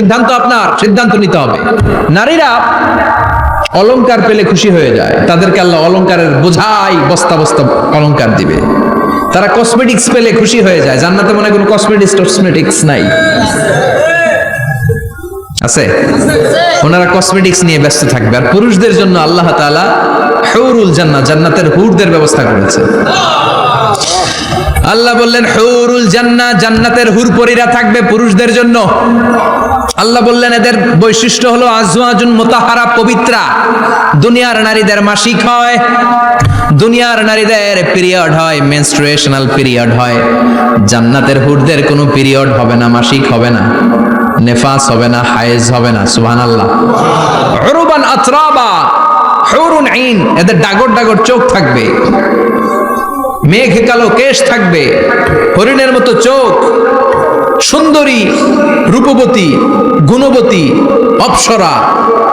সিদ্ধান্ত আপনার, সিদ্ধান্ত নিতে হবে। নারীরা অলংকার পেলে খুশি হয়ে যায়। তাদেরকে আল্লাহ অলংকারের বোঝাই, বস্তা বস্তা অলংকার দিবে। তারা কসমেটিক্স পেলে খুশি হয়ে যায়। জান্নাতে মনে কোনো কসমেটিক্স টসমেটিক্স নাই। আছে? ওনারা কসমেটিক্স নিয়ে ব্যস্ত থাকবে। আর পুরুষদের জন্য আল্লাহ তাআলা হুরুল জান্নাত, জান্নাতের হুরদের ব্যবস্থা করেছে। আল্লাহ বললেন, হুরুল জান্নাত, জান্নাতের হুরপরীরা থাকবে পুরুষদের জন্য। আল্লাহ বললেন, এদের বৈশিষ্ট্য হলো আজওয়াজুন মোতাহারা, পবিত্রা। দুনিয়ার নারীদের মাসিক হয়, দুনিয়ার নারীদের পিরিয়ড হয় মেনস্ট্রুয়েশনাল পিরিয়ড হয়। জান্নাতের হুরদের কোনো পিরিয়ড হবে না, মাসিক হবে না, নেফাস হবে না, হায়েজ হবে না, সুবহানাল্লাহ। উরুবান আতরাবা, হুরুন আইন, এদের ডাগর ডাগর চোখ থাকবে, মেঘ কালো কেশ থাকবে, হরিণের মতো চোখ সুন্দরী, রূপবতী, গুণবতী, অপ্সরা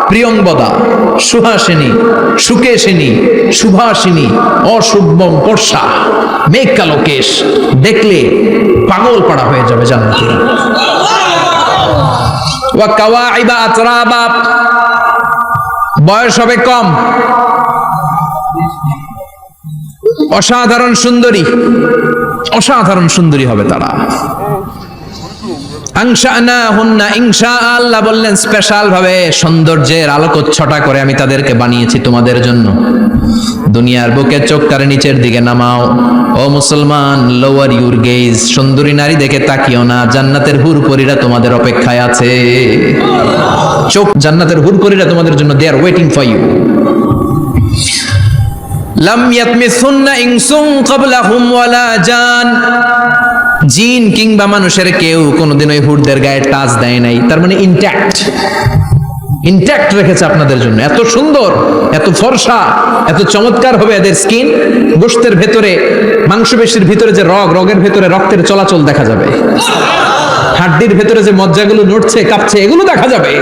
প্রিয়ংবদা সুহাসিনী, সুকেশিনী, সুভাসিনী, অশুভম বর্ষা মেঘ কালো কেশ দেখলে পাগল পাড়া হয়ে যাবে জান্নাতীরা বয়স হবে কম। অসাধারণ সুন্দরী। অসাধারণ সুন্দরী হবে তারা। আল্লাহ বললেন, স্পেশাল ভাবে সৌন্দর্যের আলোকচ্ছটা করে আমি তাদেরকে বানিয়েছি তোমাদের জন্য। দুনিয়ার বুকে চোখ তার নিচের দিকে নামাও। ও মুসলমান লোয়ার ইউর গেজ সুন্দরী নারী দেখে তাকিও না। জান্নাতের হুরপরীরা তোমাদের অপেক্ষায় আছে। চোখ, জান্নাতের হুরপরীরা তোমাদের জন্য they are waiting for you লাম ইয়াতমিসুন্না ইনসুন ক্বাবলাহুম ওয়ালা জান। জিন কিংবা মানুষের কেউ কোনোদিন ওই হুডদের গায়ে টাচ দেয় নাই। তার মানে ইনট্যাক্ট ইনট্যাক্ট রেখেছে আপনাদের জন্য। এত সুন্দর, এত ফর্সা, এত চমৎকার হবে এদের স্কিন গোশতের ভেতরে, মাংসপেশির ভিতরে যে রগ, রগের ভেতরে রক্তের চলাচল দেখা যাবে। হাড্ডির ভেতরে যে মজ্জাগুলো নড়ছে, কাঁপছে, এগুলো দেখা যাবে।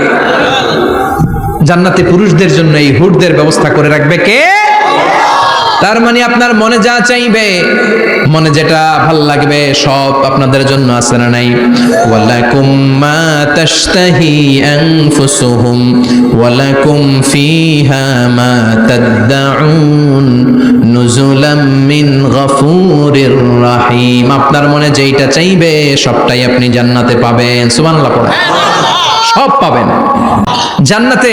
জান্নাতে পুরুষদের জন্য এই হুডদের ব্যবস্থা করে রাখবে কে? তার মানে আপনার মনে যা চাইবে, মনে যেটা ভালো লাগবে, সব আপনাদের জন্য আছে না নাই? ওয়ালাকুম মা তাশতাহি আনফুসুহুম, ওয়ালাকুম ফিহা মা তাদউন নুজুলাম মিন গফুরির রাহিম। আপনার মনে যেইটা চাইবে, সবটাই আপনি জান্নাতে পাবেন। সুবহানাল্লাহ পড়ে সব পাবেন। জান্নাতে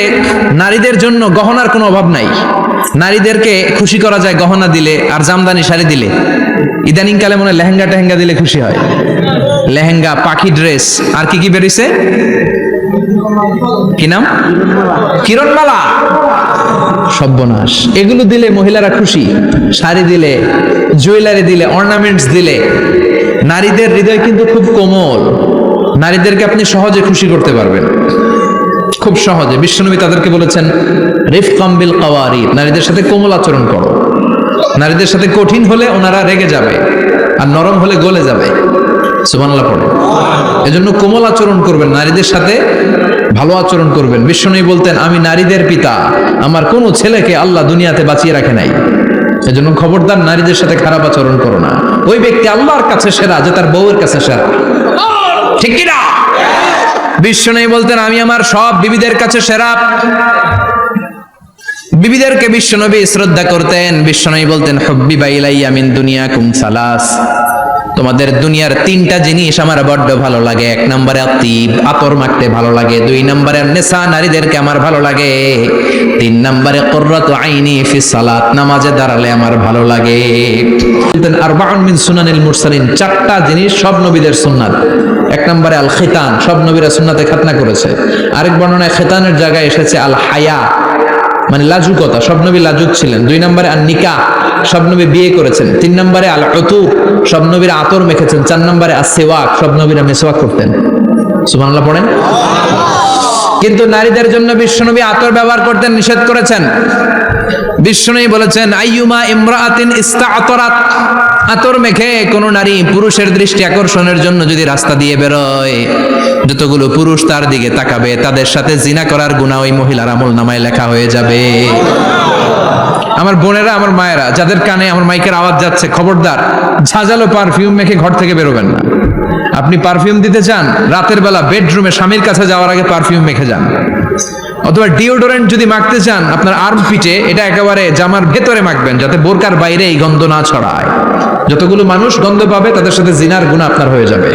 নারীদের জন্য গহনার কোনো অভাব নাই। নারীদেরকে খুশি করা যায় গহনা দিলে আর জামদানি শাড়ি দিলে। ইদানিং কালে মনে লেহেঙ্গা টেহেঙ্গা দিলে খুশি হয়। লেহেঙ্গা, পাখি ড্রেস, আর কি কি বেরিয়েছে কি নাম? কিরণমালা। সর্বনাশ এগুলো দিলে মহিলারা খুশি। শাড়ি দিলে, জুয়েলারি দিলে, অর্নামেন্টস দিলে। নারীদের হৃদয় কিন্তু খুব কোমল। নারীদেরকে আপনি সহজে খুশি করতে পারবেন। খুব সহজে। বিশ্বনবী তাদেরকে বলেছেন রিফ কাম্বিল কাওয়ারি নারীদের সাথে কোমল আচরণ করো। নারীদের সাথে কঠিন হলে ওনারা রেগে যাবে, আর নরম হলে গলে যাবে। সুবহানাল্লাহ পড়ে। এজন্য কোমল আচরণ করবেন, নারীদের সাথে ভালো আচরণ করবেন। বিশ্বনবী বলতেন, আমি নারীদের পিতা, আমার কোনো ছেলেকে আল্লাহ দুনিয়াতে বাঁচিয়ে রাখে নাই। এজন্য খবরদার নারীদের সাথে খারাপ আচরণ করো না। ওই ব্যক্তি আল্লাহর কাছে সেরা, যে তার বউয়ের কাছে সেরা। ঠিক কি না বিশ্বনবী বলতেন, আমি আমার সব বিবিদের কাছে সেরা। বিবিদেরকে বিশ্বনবী শ্রদ্ধা করতেন বিশ্বনবী বলতেন হব্বি বাইলাই আমিন দুনিয়া কুম সালাস। তোমাদের দুনিয়ার তিনটা জিনিস আমার বড্ড ভালো লাগে। এক নম্বরে আতিব, আতর মাখতে ভালো লাগে। দুই নম্বরে নেশা নারীদেরকে আমার ভালো লাগে। তিন নম্বরে কর্রত আইনি ফি সালাত, নামাজে দাঁড়ালে আমার ভালো লাগে। আরবাউন মিন সুনানিল মুরসালিন, চারটা জিনিস সব নবীদের সুন্নাত। এক নম্বরে আল খিতান সব নবীরা সুন্নাতে খাতনা করেছে। আরেক বর্ণনায় খিতানের জায়গায় এসেছে আল হায়া মানে লাজুকতা, সব নবী লাজুক ছিলেন। দুই নম্বরে আর নিকা সব বিয়ে করেছেন। তিন নম্বরে আল অতু সব আতর মেখেছেন। চার নম্বরে আর সেওয়াক মেসওয়াক করতেন। সুবহানাল্লাহ পড়েন। কিন্তু নারীদের জন্য বিশ্বনবী আতর ব্যবহার করতেন, নিষেধ করেছেন। বিশ্বনবী বলেছেন, আইয়ুমা ইমরাআতিন ইস্তাআতরাত। আতর মেখে কোন নারী পুরুষের দৃষ্টি আকর্ষণের জন্য যদি রাস্তা দিয়ে বেরোয়, যতগুলো পুরুষ তার দিকে তাকাবে, তাদের সাথে জিনা করার গুণা ওই মহিলার আমল নামায় লেখা হয়ে যাবে। আমার বোনেরা, আমার মায়েরা, যাদের কানে আমার মাইকের আওয়াজ যাচ্ছে, খবরদার, ঝাঁঝালো পারফিউম মেখে ঘর থেকে বেরোবেন না। আপনি পারফিউম দিতে চান, রাতের বেলা বেডরুমে স্বামীর কাছে যাওয়ার আগে পারফিউম মেখে যান। অথবা ডিওডোরেন্ট যদি মাখতে চান, আপনার আর্ম পিঠে এটা একেবারে জামার ভেতরে মাখবেন, যাতে বোরকার বাইরে এই গন্ধ না ছড়ায়। যতগুলো মানুষ গন্ধ পাবে, তাদের সাথে জিনার গুণ আপনার হয়ে যাবে।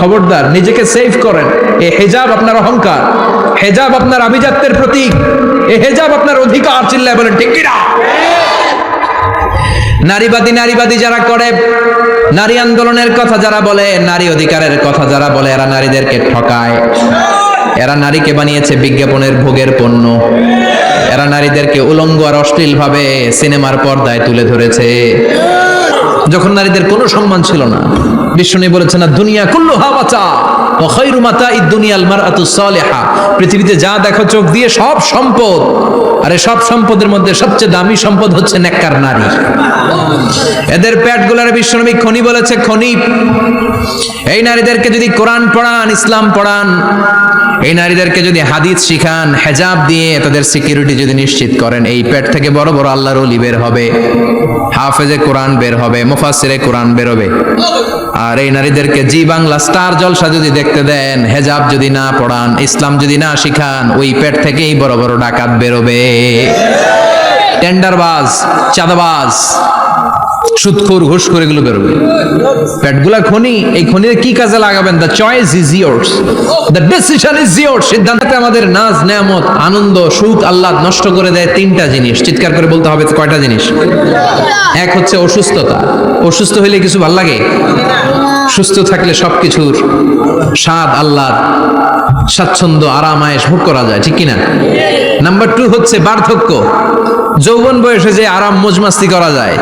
খবরদার, নিজেকে সেভ করেন। এ হেজাব আপনার অহংকার। হেজাব আপনার আভিজাত্যের প্রতীক। এ হেজাব আপনার অধিকার চিল্লায় বলেন, ঠিক কিনা? নারীবাদী নারীবাদী যারা করে, নারী আন্দোলনের কথা যারা বলে, নারী অধিকারের কথা যারা বলে, এরা নারীদেরকে ঠকায়। এরা নারীকে বানিয়েছে বিজ্ঞাপনের ভোগের পণ্য। এরা নারীদেরকে উলঙ্গ আর অশ্লীল ভাবে সিনেমার পর্দায় তুলে ধরেছে। যখন নারীদের কোনো সম্মান ছিল না, বিষ্ণু বলেছেন, না, দুনিয়া কুল্লু হাওয়াচা ও খৈরু মাতা ই দুনিয়াল মারআতু সালেহা। পৃথিবীতে যা দেখো চোখ দিয়ে সব সম্পদ। আরে সব সম্পদের মধ্যে সবচেয়ে দামি সম্পদ হচ্ছে নেককার নারী। এদের প্যাটগুলার বিশ্বনবী খনি বলেছে খনি এই নারীদেরকে যদি কোরআন পড়ান, ইসলাম পড়ান এই নারীদেরকে যদি হাদিস শিখান, হেজাব দিয়ে তাদের সিকিউরিটি যদি নিশ্চিত করেন, এই পেট থেকে বড় বড় আল্লাহর অলি বের হবে, হাফেজে কোরআন বের হবে, মুফাসসিরে কোরআন বের হবে। আর এই নারীদেরকে জি বাংলা স্টার জলসা যদি দেখতে দেন, হেজাব যদি না পড়ান, ইসলাম যদি না শিখান, ওই পেট থেকেই বড় বড় ডাকাত বেরোবে। টেন্ডারবাজ, চাঁদাবাজ সুদখোর ঘুষখোর এগুলো বেরোবে। পেটগুলা খনি, এই খনিতে কি কাজে লাগাবেন? The choice is yours the decision is yours সিদ্ধান্তে আমাদের নাজ, নেয়ামত, আনন্দ সুখ আল্লাহ নষ্ট করে দেয় তিনটা জিনিস। চিৎকার করে বলতে হবে কয়টা জিনিস? এক হচ্ছে অসুস্থতা। অসুস্থ হইলে কিছু ভালো লাগে? সুস্থ থাকলে সবকিছুর স্বাদ আল্লাহ স্বাচ্ছন্দ্য, আরাম আয়েস ভোগ করা যায়, ঠিক কিনা? নাম্বার টু হচ্ছে বার্ধক্য। যৌবন বয়সে যে আরাম, মজমাস্তি করা যায়।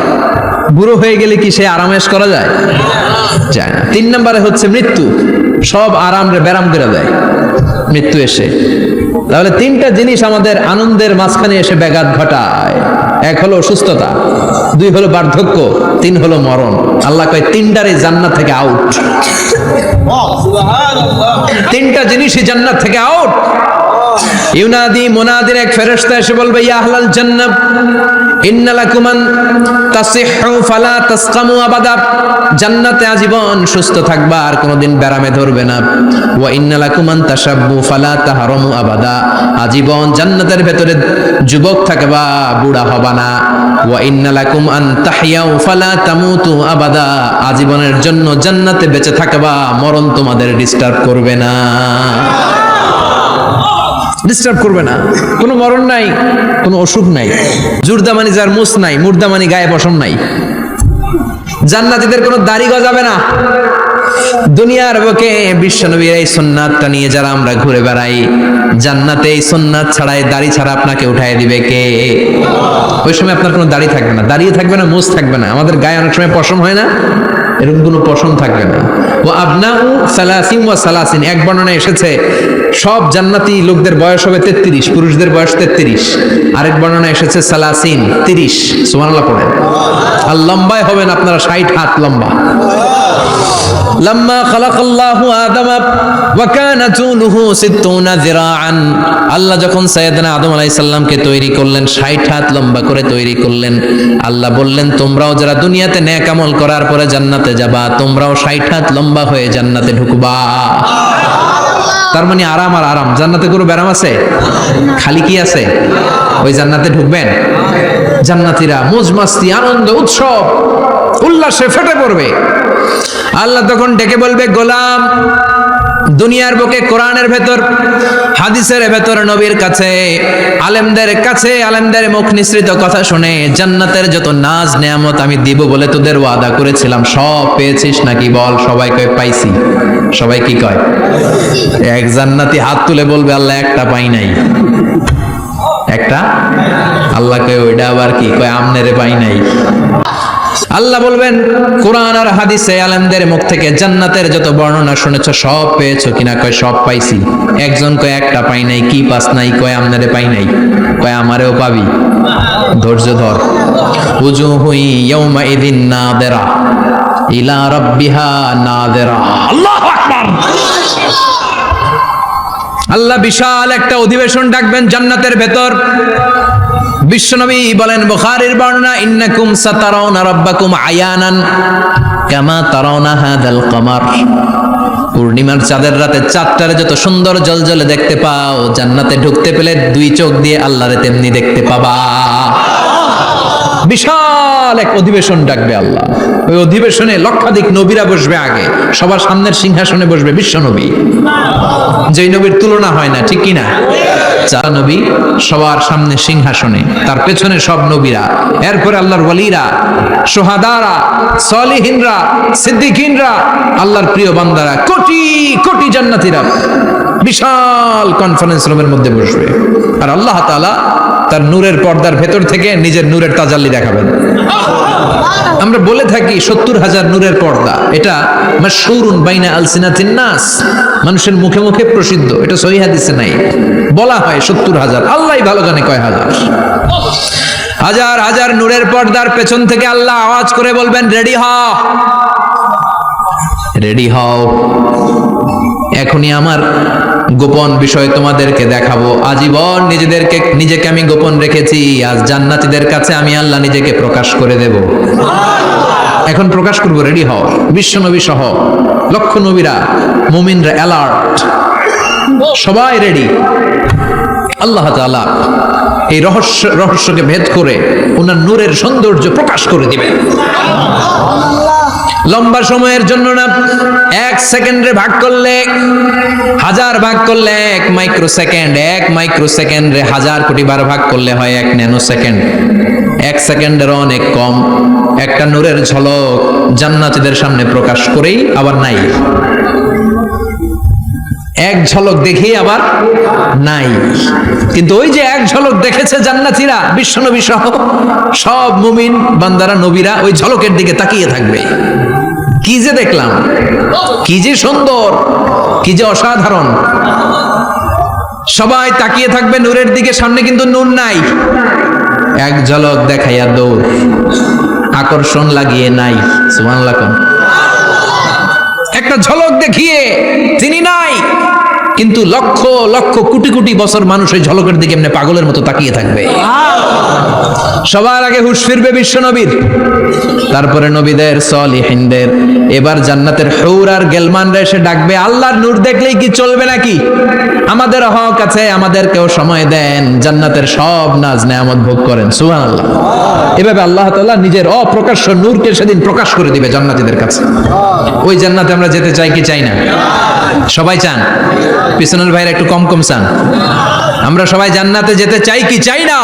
বুড়ো হয়ে গেলে কি সে আরামেশ করা যায়? যায় না। তিন নম্বরে হচ্ছে মৃত্যু। সব আরাম ব্যারাম করে দেয়। মৃত্যু এসে। তাহলে তিনটা জিনিস আমাদের আনন্দের মাঝখানে এসে ব্যাঘাত ঘটায়। এক হলো অসুস্থতা, দুই হলো বার্ধক্য, তিন হলো মরণ। আল্লাহ কয়, তিনটারই জান্নাত থেকে আউট তিনটা জিনিসই জান্নাত থেকে আউট ইউনাদি মুনাদির এক ফেরেশতা এসে বলবে, ইয়া আহলাল জান্নাত ইন্নালাকুমান তাসিহু ফালা তাসকামু আবাদা। জান্নাতে আজীবন সুস্থ থাকবা, আর কোনোদিন ব্যারামে ধরবে না। ওয়া ইন্নালাকুমান তাশাব্বু ফালা তাহরামু আবাদা। আজীবন জান্নাতের ভেতরে যুবক থাকবা, বুড়া হবা না। ওয়া ইন্নালাকুম আন তাহইয়াউ ফালা তামুতু আবাদা। আজীবনের জন্য জান্নাতে বেঁচে থাকবা, মরণ তোমাদের ডিস্টার্ব করবে না। ডিস্টার্ব করবে না। কোনো মরণ নাই, কোনো অসুখ নাই। জুরদামানি যার মুস নাই, মুর্দামানি গায়ে বসন নাই। জান্নাতীদের কোনো দাড়ি গজাবে না। দুনিয়ার বুকে বিশ্বনবীর এই সুন্নাতটা নিয়ে যারা আমরা ঘুরে বেড়াই, জান্নাতে এই সুন্নাত ছাড়াই দাড়ি ছাড়া আপনাকে উঠাই দিবে কে? ওই সময় আপনার কোনো দাড়ি থাকবে না। দাঁড়িয়ে থাকবে না, মুস থাকবে না। আমাদের গায়ে অনেক সময় পশম হয় না, এরকম কোনো পশম থাকবে না। ও আবনাউ সালাসিন ওয়া সালাসিন। এক বর্ণনায় এসেছে, সব জান্নাতি লোকদের বয়স হবে তেত্রিশ, পুরুষদের বয়স তেত্রিশ। আরেক বর্ণনায় এসেছে, সালাসিন, তিরিশ। সুবহানাল্লাহ পড়েন। আর লম্বায় হবেন আপনারা ষাট হাত লম্বা। লাম্মা খালাকাল্লাহু আদামা ওয়া কানা তুলুহু 60 যিরাআন। আল্লাহ যখন সাইয়েদনা আদম আলাইহিস সালামকে তৈরি করলেন 60 হাত লম্বা করে তৈরি করলেন আল্লাহ বললেন তোমরাও যারা দুনিয়াতে নেক আমল করার পরে জান্নাতে যাবা তোমরাও 60 হাত লম্বা হয়ে জান্নাতে ঢুকবা। তার মানে আরাম আর আরাম। জান্নাতে কোনো ব্যারাম আছে? খালি কি আছে? ওই জান্নাতে ঢুকবেন? জান্নাতীরা, মজমাস্তি, আনন্দ, উৎসব, উল্লাসে ফেটে পড়বে। আল্লাহ তখন ডেকে বলবে, গোলাম, দুনিয়ার বুকে কোরআনের ভেতর, হাদিসের ভেতর, নবীর কাছে, আলেমদের কাছে, আলেমদের মুখ নিঃসৃত কথা শুনে জান্নাতের যত নাজ, নেয়ামত আমি দিব বলে তোদের ওয়াদা করেছিলাম। সব পেয়েছিস নাকি বল? সবাই কয়, পাইছি। সবাই কি কয়? এক জান্নাতি হাত তুলে বলবে, আল্লাহ, একটা পাই নাই। একটা? আল্লাহ কয় ওইটা আবার কি? কয়, আমনেরে পাই নাই। আল্লাহ বলবেন, কোরআন আর হাদিসে আলেমদের মুখ থেকে জান্নাতের যত বর্ণনা শুনেছ, সব পেয়েছ কিনা? কয়, সব পাইছি। একজন কয়, একটা পাই নাই, কি পাস নাই? কয়, আমনারে পাই নাই। কয়, আমারেও পাবি। ধৈর্য ধর। উজু হুই ইয়াউমা ইদিন নাদেরা, ইলা রাব্বিহা নাদেরা। আল্লাহু আকবার। আল্লাহ বিশাল একটা অধিবেশন ডাকবেন জান্নাতের ভেতর। বিশ্বনবী বলেন, বুখারীর বর্ণনা, ইন্নাকুম সাতারাউনা রাব্বাকুম আয়ানান কামা তারাউনা হাদাল কমার। পূর্ণিমার চাঁদের রাতে চাঁদটারে যত সুন্দর জল জলে দেখতে পাও, জান্নাতে ঢুকতে পেলে দুই চোখ দিয়ে আল্লাহরে তেমনি দেখতে পাবা। বিশাল এক অধিবেশন ডাকবে আল্লাহ। ওই অধিবেশনে লক্ষাধিক নবীরা বসবে আগে, সবার সামনের সিংহাসনে বসবে বিশ্ব নবী। যেই নবীর তুলনা হয় না, ঠিক কিনা? চার নবী সবার সামনে সিংহাসনে, তার পেছনে সব নবীরা। এরপরে আল্লাহর ওয়ালিরা সোহাদারা সলিহিনরা, সিদ্দিকিনরা, আল্লাহর প্রিয় বান্দারা, কোটি কোটি জান্নাতীরা বিশাল কনফারেন্স রুমের মধ্যে বসবে। আর আল্লাহ তাআলা তার নূরের পর্দার ভেতর থেকে নিজের নূরের তাজাল্লি দেখাবেন। আমরা বলে থাকি সত্তর হাজার নূরের পর্দা। এটা মাশহুরুন বাইনা আলসিনাতিন নাস। মানুষের মুখে মুখে প্রসিদ্ধ। এটা সহি হাদিসে নাই। বলা হয় সত্তর হাজার। আল্লাহ ভালো জানে কয় হাজার। হাজার হাজার নূরের পর্দার পেছন থেকে আল্লাহ আওয়াজ করে বলবেন রেডি হ রেডি হও। এখনই আমার গোপন বিষয় তোমাদেরকে দেখাবো। আজীবন নিজেদেরকে, নিজেকে আমি গোপন রেখেছি। আজ জান্নাতীদের কাছে আমি আল্লাহ নিজেকে প্রকাশ করে দেব। এখন প্রকাশ করব রেডি হও। বিশ্ব নবী সহ লক্ষ নবীরা, মুমিনরা অ্যালার্ট সবাই রেডি আল্লাহ তাআলা এই রহস্য, রহস্যকে ভেদ করে ওনার নূরের সৌন্দর্য প্রকাশ করে দিবেন। লম্বা সময়ের জন্য না, এক সেকেন্ডে ভাগ করলে, হাজার ভাগ করলে এক মাইক্রো সেকেন্ড এক মাইক্রো সেকেন্ডে হাজার কোটি বার ভাগ করলে হয় এক ন্যানো সেকেন্ড এক সেকেন্ডের অনেক কম, একটা নূরের ঝলক জান্নাতীদের সামনে প্রকাশ করেই আবার নাই। এক ঝলক দেখি আবার নাই। কিন্তু ওই যে এক ঝলক দেখেছে জান্নাতীরা, বিশ্বনবী সহ, সব মুমিন বান্দারা, নবীরা ওই ঝলকের দিকে তাকিয়ে থাকবে। কি যে দেখলাম, কি যে সুন্দর, কি যে অসাধারণ। সবাই তাকিয়ে থাকবে নূরের দিকে, সামনে কিন্তু নূর নাই। এক ঝলক দেখাইয়া দৌড়। আকর্ষণ লাগিয়ে নাই একটা ঝলক দেখিয়ে তিনি নাই। কিন্তু লক্ষ লক্ষ কোটি কোটি বছর মানুষ ওই ঝলকের দিকে এমনি পাগলের মতো তাকিয়ে থাকবে। সবার আগে হুশ ফিরবে বিশ্ব নবীর। তারপরে নবীদের, সলিহিনদের। এবার জান্নাতের হৌর আর গেলমানরা এসে ডাকবে, আল্লাহর নূর দেখলেই কি চলবে নাকি? আমাদের হক আছে, আমাদেরকেও সময় দেন। জান্নাতের সব নাজ নেয়ামত ভোগ করেন। সুহান আল্লাহ এভাবে আল্লাহ তাআলা নিজের অপ্রকাশ্য নূরকে সেদিন প্রকাশ করে দিবে জান্নাতীদের কাছে। ওই জান্নাতে আমরা যেতে চাই কি চাই না? সবাই চান? পিছনের ভাইরা একটু কম কম চান। আমরা সবাই জান্নাতে যেতে চাই কি চাই না?